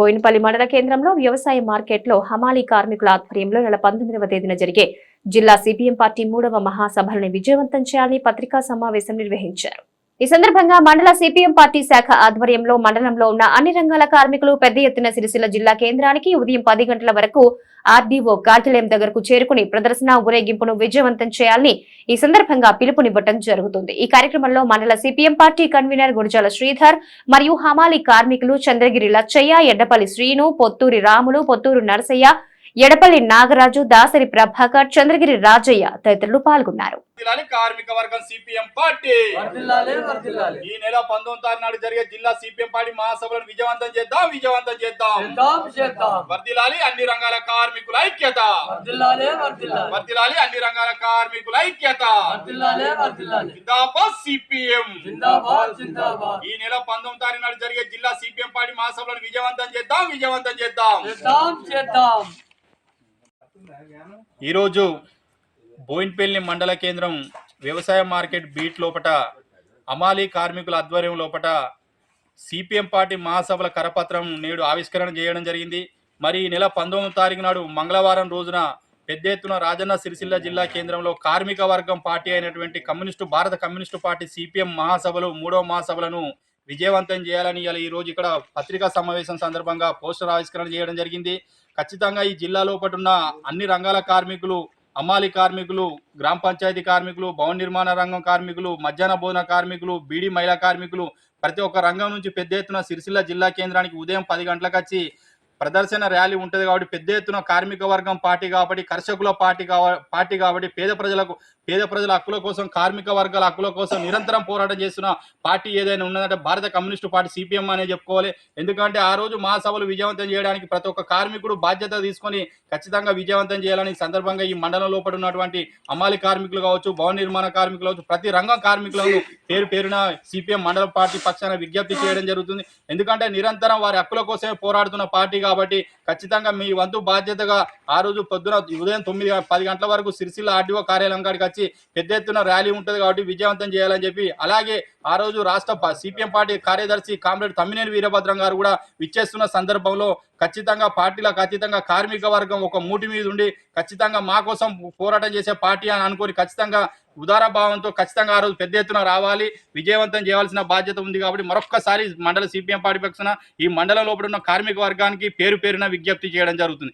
బోయినపల్లి మండల కేంద్రంలో వ్యవసాయ మార్కెట్లో హమాలీ కార్మికుల ఆధ్వర్యంలో నెల పంతొమ్మిదవ తేదీన జరిగే జిల్లా సిపిఎం పార్టీ మూడవ మహాసభలను విజయవంతం చేయాలని పత్రికా సమావేశం నిర్వహించారు. ఈ సందర్భంగా మండల సిపిఎం పార్టీ శాఖ ఆధ్వర్యంలో మండలంలో ఉన్న అన్ని రంగాల కార్మికులు పెద్ద ఎత్తున సిరిసిల్ల జిల్లా కేంద్రానికి ఉదయం పది గంటల వరకు ఆర్డీఓ కార్యాలయం దగ్గరకు చేరుకుని ప్రదర్శన ఊరేగింపును విజయవంతం చేయాలని ఈ సందర్భంగా పిలుపునివ్వటం జరుగుతుంది. ఈ కార్యక్రమంలో మండల CPM party convener Gurajala Sridhar మరియు హమాలి కార్మికులు చంద్రగిరి లచ్చయ్య ఎడ్డపల్లి శ్రీను పొత్తూరి రాములు పొత్తూరు నరసయ్య ఎడపల్లి నాగరాజు దాసరి ప్రభాకర్ చంద్రగిరి రాజయ్య తదితరులు పాల్గొన్నారు. కార్మిక వర్గం సిపిఎం పార్టీ. ఈ నెల పంతొమ్మిది తారీఖు నాడు జరిగే జిల్లా సిపిఎం పార్టీ మహాసభలను విజయవంతం చేద్దాం విజయవంతం చేద్దాం. చేద్దాం చేద్దాం. వర్దిలాలి అన్ని రంగాల కార్మికుల ఐక్యత. వర్దిలాలి అన్ని రంగాల కార్మికుల ఐక్యత. జిందాబాద్ సిపిఎం ఈ నెల పంతొమ్మిది తారీఖు నాడు జరిగే జిల్లా సిపిఎం పార్టీ మహాసభలను విజయవంతం చేద్దాం విజయవంతం చేద్దాం. చేద్దాం చేద్దాం. ఈరోజు బోయిన్పల్లి మండల కేంద్రం వ్యవసాయ మార్కెట్ బీట్ లోపట అమాలీ కార్మికుల ఆధ్వర్యం లోపట సిపిఎం పార్టీ మహాసభల కరపత్రం నేడు ఆవిష్కరణ చేయడం జరిగింది. మరి ఈ నెల పంతొమ్మిది తారీఖు నాడు మంగళవారం రోజున పెద్ద ఎత్తున రాజన్న సిరిసిల్ల జిల్లా కేంద్రంలో కార్మిక వర్గం పార్టీ అయినటువంటి కమ్యూనిస్టు భారత కమ్యూనిస్టు పార్టీ సిపిఎం మహాసభలు మూడవ మహాసభలను విజయవంతం చేయాలని ఇలా ఈ రోజు ఇక్కడ పత్రికా సమావేశం సందర్భంగా పోస్టర్ ఆవిష్కరణ చేయడం జరిగింది. ఖచ్చితంగా ఈ జిల్లా లోపల ఉన్న అన్ని రంగాల కార్మికులు అమ్మాలి కార్మికులు గ్రామ పంచాయతీ కార్మికులు భవన నిర్మాణ రంగం కార్మికులు మధ్యాహ్న భోజన కార్మికులు బీడీ మహిళా కార్మికులు ప్రతి ఒక్క రంగం నుంచి పెద్ద ఎత్తున సిరిసిల్ల జిల్లా కేంద్రానికి ఉదయం పది గంటలకు వచ్చి ప్రదర్శన ర్యాలీ ఉంటుంది కాబట్టి పెద్ద ఎత్తున కార్మిక వర్గం పార్టీ కాబట్టి కర్షకుల పార్టీ పార్టీ కాబట్టి పేద ప్రజలకు పేద ప్రజల హక్కుల కోసం కార్మిక వర్గాల హక్కుల కోసం నిరంతరం పోరాటం చేస్తున్న పార్టీ ఏదైనా ఉన్నదంటే భారత కమ్యూనిస్టు పార్టీ సిపిఎం అనే చెప్పుకోవాలి. ఎందుకంటే ఆ రోజు మహాసభలు విజయవంతం చేయడానికి ప్రతి ఒక్క కార్మికుడు బాధ్యత తీసుకొని ఖచ్చితంగా విజయవంతం చేయాలని సందర్భంగా ఈ మండలం లోపల ఉన్నటువంటి అమ్మాలి కార్మికులు కావచ్చు భవన నిర్మాణ కార్మికులు కావచ్చు ప్రతి రంగం కార్మికులను పేరు పేరున సిపిఎం మండల పార్టీ పక్షాన విజ్ఞప్తి చేయడం జరుగుతుంది. ఎందుకంటే నిరంతరం వారి హక్కుల కోసమే పోరాడుతున్న పార్టీ కాబట్టి ఖచ్చితంగా మీ వంతు బాధ్యతగా ఆ రోజు పొద్దున ఉదయం తొమ్మిది పది గంటల వరకు సిరిసిల్ల ఆర్డీఓ కార్యాలయం కాడికి వచ్చి పెద్ద ఎత్తున ర్యాలీ ఉంటుంది కాబట్టి విజయవంతం చేయాలని చెప్పి అలాగే ఆ రోజు రాష్ట్ర సిపిఎం పార్టీ కార్యదర్శి కామ్రేడ్ తమ్మినేని వీరభద్రం గారు కూడా విచ్చేస్తున్న సందర్భంలో ఖచ్చితంగా పార్టీలో ఖచ్చితంగా కార్మిక వర్గం ఒక మూటి మీద ఉండి ఖచ్చితంగా మా కోసం పోరాటం చేసే పార్టీ అని అనుకుని ఖచ్చితంగా ఉదార భావంతో ఖచ్చితంగా ఆ రోజు పెద్ద ఎత్తున రావాలి. విజయవంతం చేయాల్సిన బాధ్యత ఉంది కాబట్టి మరొక్కసారి మండల సిపిఎం పార్టీ పక్షాన ఈ మండలం లోపల ఉన్న కార్మిక వర్గానికి పేరు పేరున విజ్ఞప్తి చేయడం జరుగుతుంది.